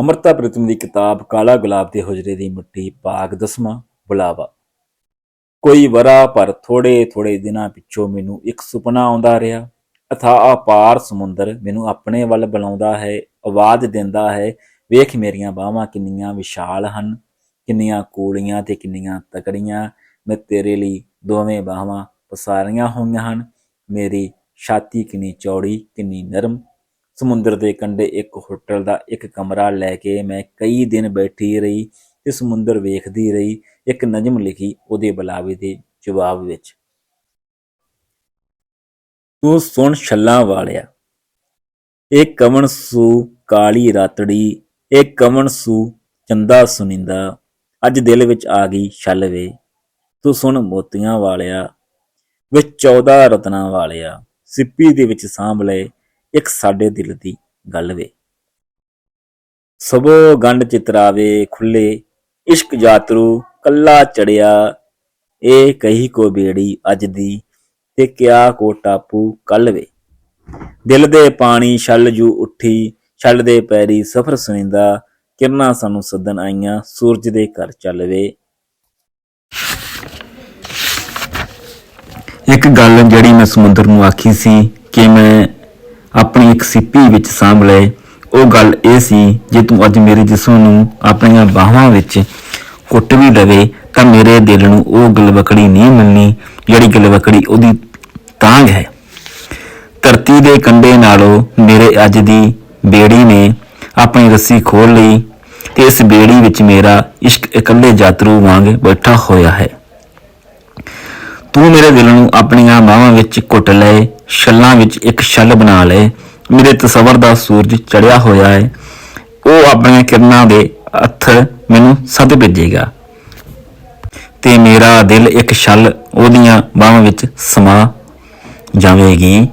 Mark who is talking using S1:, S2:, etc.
S1: ਅਮਰਤਾ ਪ੍ਰੀਤਮ ਦੀ ਕਿਤਾਬ ਕਾਲਾ ਗੁਲਾਬ ਦੇ ਹੁਜਰੇ ਦੀ ਮਿੱਟੀ ਭਾਗ ਦਸਵਾਂ, ਬੁਲਾਵਾ। ਕੋਈ ਵਰਾ ਪਰ ਥੋੜੇ ਥੋੜੇ ਦਿਨਾਂ ਪਿੱਛੋਂ ਮੈਨੂੰ ਇੱਕ ਸੁਪਨਾ ਆਉਂਦਾ ਰਿਹਾ। ਅਥਾ ਅਪਾਰ ਸਮੁੰਦਰ ਮੈਨੂੰ ਆਪਣੇ ਵੱਲ ਬੁਲਾਉਂਦਾ ਹੈ, ਆਵਾਜ਼ ਦਿੰਦਾ ਹੈ, ਵੇਖ ਮੇਰੀਆਂ ਬਾਹਾਂ ਕਿੰਨੀਆਂ ਵਿਸ਼ਾਲ ਹਨ, ਕਿੰਨੀਆਂ ਕੂਲੀਆਂ ਤੇ ਕਿੰਨੀਆਂ ਤਕੜੀਆਂ। ਮੈਂ ਤੇਰੇ ਲਈ ਦੋਵੇਂ ਬਾਹਾਂ ਪਸਾਰੀਆਂ ਹੋਈਆਂ ਹਨ, ਮੇਰੀ ਛਾਤੀ ਕਿੰਨੀ ਚੌੜੀ, ਕਿੰਨੀ ਨਰਮ ਸਮੁੰਦਰ ਦੇ ਕੰਢੇ ਇੱਕ ਹੋਟਲ ਦਾ ਇੱਕ ਕਮਰਾ ਲੈ ਕੇ ਮੈਂ ਕਈ ਦਿਨ ਬੈਠੀ ਰਹੀ ਤੇ ਸਮੁੰਦਰ ਵੇਖਦੀ ਰਹੀ, ਇੱਕ ਨਜ਼ਮ ਲਿਖੀ ਉਹਦੇ ਬੁਲਾਵੇ ਦੇ ਜਵਾਬ ਵਿੱਚ। ਤੂੰ ਸੁਣ ਛੱਲਾਂ ਵਾਲਿਆ, ਇਹ ਕਵਣ ਸੂ ਕਾਲੀ ਰਾਤੜੀ, ਇਹ ਕਵਣ ਸੂ ਚੰਦਾ ਸੁਨਿੰਦਾ, ਅੱਜ ਦਿਲ ਵਿੱਚ ਆ ਗਈ ਛੱਲ ਵੇ। ਤੂੰ ਸੁਣ ਮੋਤੀਆਂ ਵਾਲਿਆ, ਵਿੱਚ 14 ਰਤਨਾਂ ਵਾਲਿਆ, ਸਿੱਪੀ ਦੇ ਵਿੱਚ ਸਾਂਭ ਲਏ ਇੱਕ ਸਾਡੇ ਦਿਲ ਦੀ ਗੱਲ ਵੇ। ਸਭੋ ਗੰਢ ਚਿਤਰਾਵੇ ਖੁੱਲੇ, ਇਸ਼ਕ ਜਾਤਰੂ ਕੱਲਾ ਚੜਿਆ। ਇਹ ਕਹੀ ਕੋ ਬੇੜੀ ਅੱਜ ਦੀ ਤੇ ਕਿਆ ਕੋ ਟਾਪੂ ਕੱਲ ਵੇ। ਦਿਲ ਦੇ ਪਾਣੀ ਛਲ ਜੂ ਉੱਠੀ, ਛਲ ਦੇ ਪੈਰੀ ਸਫਰ ਸੁਨਿੰਦਾ ਕਿਰਨਾਂ ਸਾਨੂੰ ਸੱਦਣ ਆਈਆਂ, ਸੂਰਜ ਦੇ ਘਰ ਚੱਲ ਵੇ। ਇੱਕ ਗੱਲ ਜਿਹੜੀ ਮੈਂ ਸਮੁੰਦਰ ਨੂੰ ਆਖੀ ਸੀ ਕਿ ਮੈਂ ਆਪਣੀ ਇੱਕ ਸਿੱਪੀ ਵਿੱਚ ਸਾਂਭ ਲਏ। ਉਹ ਗੱਲ ਇਹ ਸੀ, ਜੇ ਤੂੰ ਅੱਜ ਮੇਰੇ ਜਿਸਮ ਨੂੰ ਆਪਣੀਆਂ ਬਾਹਾਂ ਵਿੱਚ ਕੁੱਟ ਵੀ ਲਵੇ ਤਾਂ ਮੇਰੇ ਦਿਲ ਨੂੰ ਉਹ ਗਲਵਕੜੀ ਨਹੀਂ ਮਿਲਣੀ, ਜਿਹੜੀ ਗਲਵਕੜੀ ਉਹਦੀ ਤਾਂਗ ਹੈ। ਧਰਤੀ ਦੇ ਕੰਢੇ ਨਾਲੋਂ ਮੇਰੇ ਅੱਜ ਦੀ ਬੇੜੀ ਨੇ ਆਪਣੀ ਰੱਸੀ ਖੋਲ ਲਈ, ਤੇ ਇਸ ਬੇੜੀ ਵਿੱਚ ਮੇਰਾ ਇਸ਼ਕ ਇਕੱਲੇ ਯਾਤਰੂ ਵਾਂਗ ਬੈਠਾ ਹੋਇਆ ਹੈ। ਤੂੰ ਮੇਰੇ ਦਿਲ ਨੂੰ ਆਪਣੀਆਂ ਬਾਹਾਂ ਵਿੱਚ ਘੁੱਟ ਲਏ ਛੱਲਾਂ ਵਿੱਚ ਇੱਕ ਛੱਲ ਬਣਾ ਲਏ ਮੇਰੇ ਤਸਵਰ ਦਾ ਸੂਰਜ ਚੜਿਆ ਹੋਇਆ ਹੈ। ਉਹ ਆਪਣੀਆਂ ਕਿਰਨਾਂ ਦੇ ਹੱਥ ਮੈਨੂੰ ਸੱਦ ਭੇਜੇਗਾ। ਤੇ ਮੇਰਾ ਦਿਲ ਇੱਕ ਛੱਲ ਉਹਦੀਆਂ ਬਾਹਾਂ ਵਿੱਚ ਸਮਾ ਜਾਵੇਗੀ।